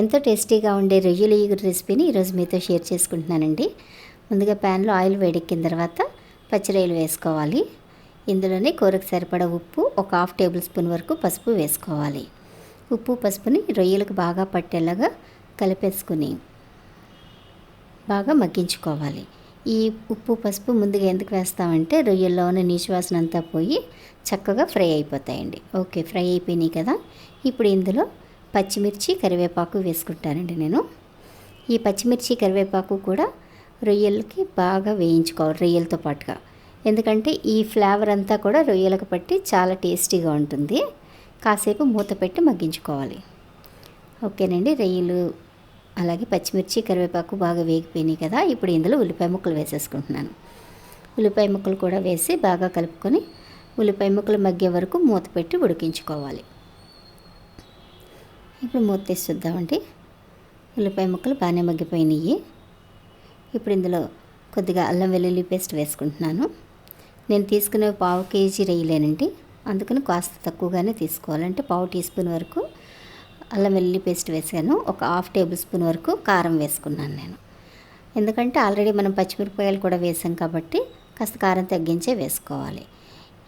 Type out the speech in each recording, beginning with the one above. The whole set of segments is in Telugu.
ఎంతో టేస్టీగా ఉండే రొయ్యల ఈగురు రెసిపీని ఈరోజు మీతో షేర్ చేసుకుంటున్నానండి. ముందుగా ప్యాన్లో ఆయిల్ వేడెక్కిన తర్వాత పచ్చిరొయ్యలు వేసుకోవాలి. ఇందులోనే కూరకు సరిపడా ఉప్పు ఒక హాఫ్ టేబుల్ స్పూన్ వరకు పసుపు వేసుకోవాలి. ఉప్పు పసుపుని రొయ్యలకు బాగా పట్టేలాగా కలిపేసుకుని బాగా మగ్గించుకోవాలి. ఈ ఉప్పు పసుపు ముందుగా ఎందుకు వేస్తామంటే రొయ్యల్లో ఉన్న నీచువాసన అంతా పోయి చక్కగా ఫ్రై అయిపోతాయండి. ఓకే ఫ్రై అయిపోయినాయి కదా. ఇప్పుడు ఇందులో పచ్చిమిర్చి కరివేపాకు వేసుకుంటానండి నేను. ఈ పచ్చిమిర్చి కరివేపాకు కూడా రొయ్యలకి బాగా వేయించుకోవాలి రొయ్యలతో పాటుగా. ఎందుకంటే ఈ ఫ్లేవర్ అంతా కూడా రొయ్యలకు పట్టి చాలా టేస్టీగా ఉంటుంది. కాసేపు మూత పెట్టి మగ్గించుకోవాలి. ఓకేనండి రొయ్యలు అలాగే పచ్చిమిర్చి కరివేపాకు బాగా వేగిపోయినాయి కదా ఇప్పుడు ఇందులో ఉల్లిపాయ ముక్కలు వేసేసుకుంటున్నాను. ఉల్లిపాయ ముక్కలు కూడా వేసి బాగా కలుపుకొని ఉల్లిపాయ ముక్కలు మగ్గే వరకు మూత పెట్టి ఉడికించుకోవాలి. ఇప్పుడు మూత తీసి చూద్దామండి ఉల్లిపాయ ముక్కలు బాగానే మగ్గిపోయినాయి. ఇప్పుడు ఇందులో కొద్దిగా అల్లం వెల్లుల్లి పేస్ట్ వేసుకుంటున్నాను. నేను తీసుకునే పావు కేజీ రొయ్యలేనండి అందుకని కాస్త తక్కువగానే తీసుకోవాలంటే పావు టీ స్పూన్ వరకు అల్లం వెల్లుల్లి పేస్ట్ వేసాను. ఒక హాఫ్ టేబుల్ స్పూన్ వరకు కారం వేసుకున్నాను నేను. ఎందుకంటే ఆల్రెడీ మనం పచ్చిమిరపకాయలు కూడా వేసాం కాబట్టి కాస్త కారం తగ్గించే వేసుకోవాలి.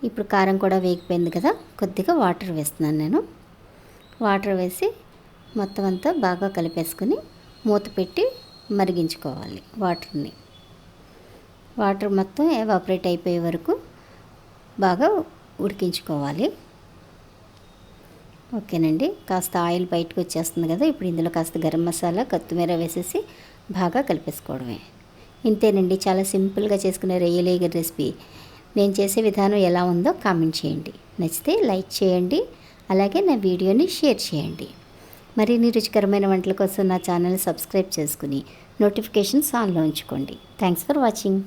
ఇప్పుడు కారం కూడా వేగిపోయింది కదా కొద్దిగా వాటర్ వేస్తున్నాను నేను. వాటర్ వేసి మొత్తం అంతా బాగా కలిపేసుకుని మూత పెట్టి మరిగించుకోవాలి వాటర్ని. వాటర్ మొత్తం ఎవాపరేట్ అయిపోయే వరకు బాగా ఉడికించుకోవాలి. ఓకేనండి. కాస్త ఆయిల్ బయటకు వచ్చేస్తుంది కదా ఇప్పుడు ఇందులో కాస్త గరం మసాలా కొత్తిమీర వేసేసి బాగా కలిపేసుకోవడమే. ఇంతేనండి. చాలా సింపుల్గా చేసుకునే రొయ్యలేగర్ రెసిపీ. నేను చేసే విధానం ఎలా ఉందో కామెంట్ చేయండి. నచ్చితే లైక్ చేయండి. అలాగే నా వీడియోని షేర్ చేయండి. మరిన్ని రుచికరమైన వంటల కోసం నా ఛానల్ సబ్స్క్రైబ్ చేసుకుని నోటిఫికేషన్స్ ఆన్లో ఉంచుకోండి. Thanks for watching.